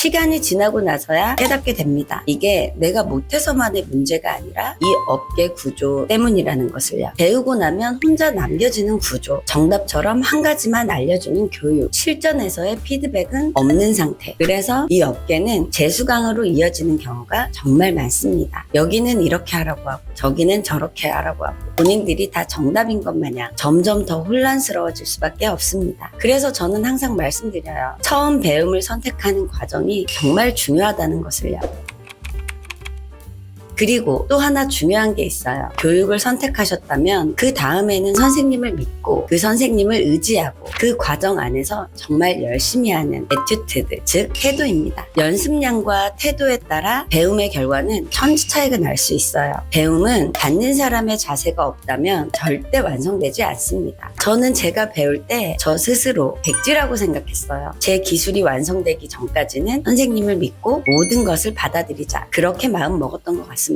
시간이 지나고 나서야 깨닫게 됩니다. 이게 내가 못해서만의 문제가 아니라 이 업계 구조 때문이라는 것을요. 배우고 나면 혼자 남겨지는 구조, 정답처럼 한 가지만 알려주는 교육, 실전에서의 피드백은 없는 상태. 그래서 이 업계는 재수강으로 이어지는 경우가 정말 많습니다. 여기는 이렇게 하라고 하고 저기는 저렇게 하라고 하고 본인들이 다 정답인 것 마냥 점점 더 혼란스러워질 수밖에 없습니다. 그래서 저는 항상 말씀드려요. 처음 배움을 선택하는 과정이 정말 중요하다는 것을요. 그리고 또 하나 중요한 게 있어요. 교육을 선택하셨다면 그 다음에는 선생님을 믿고 그 선생님을 의지하고 그 과정 안에서 정말 열심히 하는 에튜트드, 즉 태도입니다. 연습량과 태도에 따라 배움의 결과는 천지 차이가 날 수 있어요. 배움은 받는 사람의 자세가 없다면 절대 완성되지 않습니다. 저는 제가 배울 때 저 스스로 백지라고 생각했어요. 제 기술이 완성되기 전까지는 선생님을 믿고 모든 것을 받아들이자. 그렇게 마음 먹었던 것 같습니다.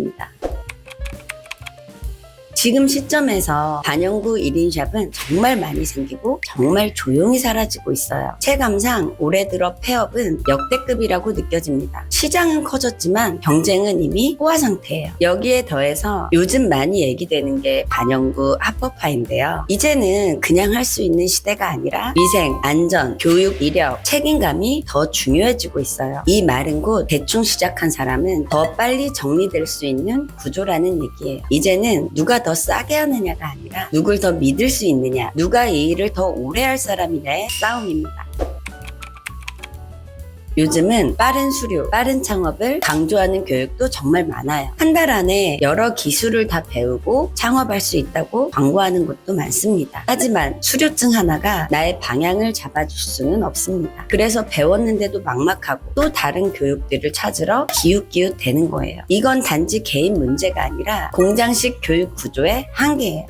지금 시점에서 반영구 1인샵은 정말 많이 생기고 정말 조용히 사라지고 있어요. 체감상 올해 들어 폐업은 역대급이라고 느껴집니다. 시장은 커졌지만 경쟁은 이미 호화 상태예요. 여기에 더해서 요즘 많이 얘기되는 게 반영구 합법화인데요. 이제는 그냥 할 수 있는 시대가 아니라 위생, 안전, 교육, 이력, 책임감이 더 중요해지고 있어요. 이 말은 곧 대충 시작한 사람은 더 빨리 정리될 수 있는 구조라는 얘기예요. 이제는 누가 더 싸게 하느냐가 아니라 누굴 더 믿을 수 있느냐, 누가 이 일을 더 오래 할 사람이냐의 싸움입니다. 요즘은 빠른 수료, 빠른 창업을 강조하는 교육도 정말 많아요. 한 달 안에 여러 기술을 다 배우고 창업할 수 있다고 광고하는 곳도 많습니다. 하지만 수료증 하나가 나의 방향을 잡아줄 수는 없습니다. 그래서 배웠는데도 막막하고 또 다른 교육들을 찾으러 기웃기웃 되는 거예요. 이건 단지 개인 문제가 아니라 공장식 교육 구조의 한계예요.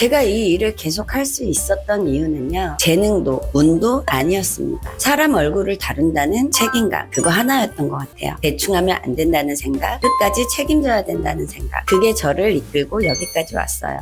제가 이 일을 계속 할 수 있었던 이유는요. 재능도 운도 아니었습니다. 사람 얼굴을 다룬다는 책임감 그거 하나였던 것 같아요. 대충 하면 안 된다는 생각 끝까지 책임져야 된다는 생각 그게 저를 이끌고 여기까지 왔어요.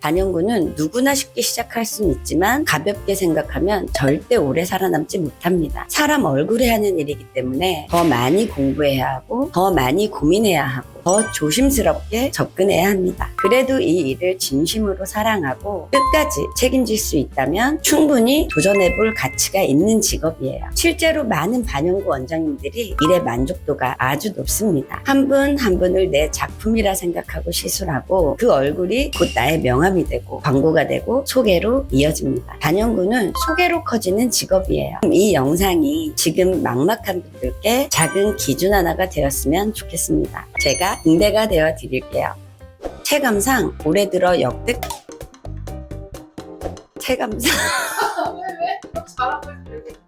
반영구는 누구나 쉽게 시작할 수는 있지만 가볍게 생각하면 절대 오래 살아남지 못합니다. 사람 얼굴에 하는 일이기 때문에 더 많이 공부해야 하고 더 많이 고민해야 하고 더 조심스럽게 접근해야 합니다. 그래도 이 일을 진심으로 사랑하고 끝까지 책임질 수 있다면 충분히 도전해볼 가치가 있는 직업이에요. 실제로 많은 반영구 원장님들이 일의 만족도가 아주 높습니다. 한분한 분을 내 작품이라 생각하고 시술하고 그 얼굴이 곧 나의 명함이 되고 광고가 되고 소개로 이어집니다. 반영구는 소개로 커지는 직업이에요. 이 영상이 지금 막막한 분들께 작은 기준 하나가 되었으면 좋겠습니다. 제가 응대가 되어 드릴게요. 체감상 올해 들어 역대 체감상 왜 왜? 잘하고 있어.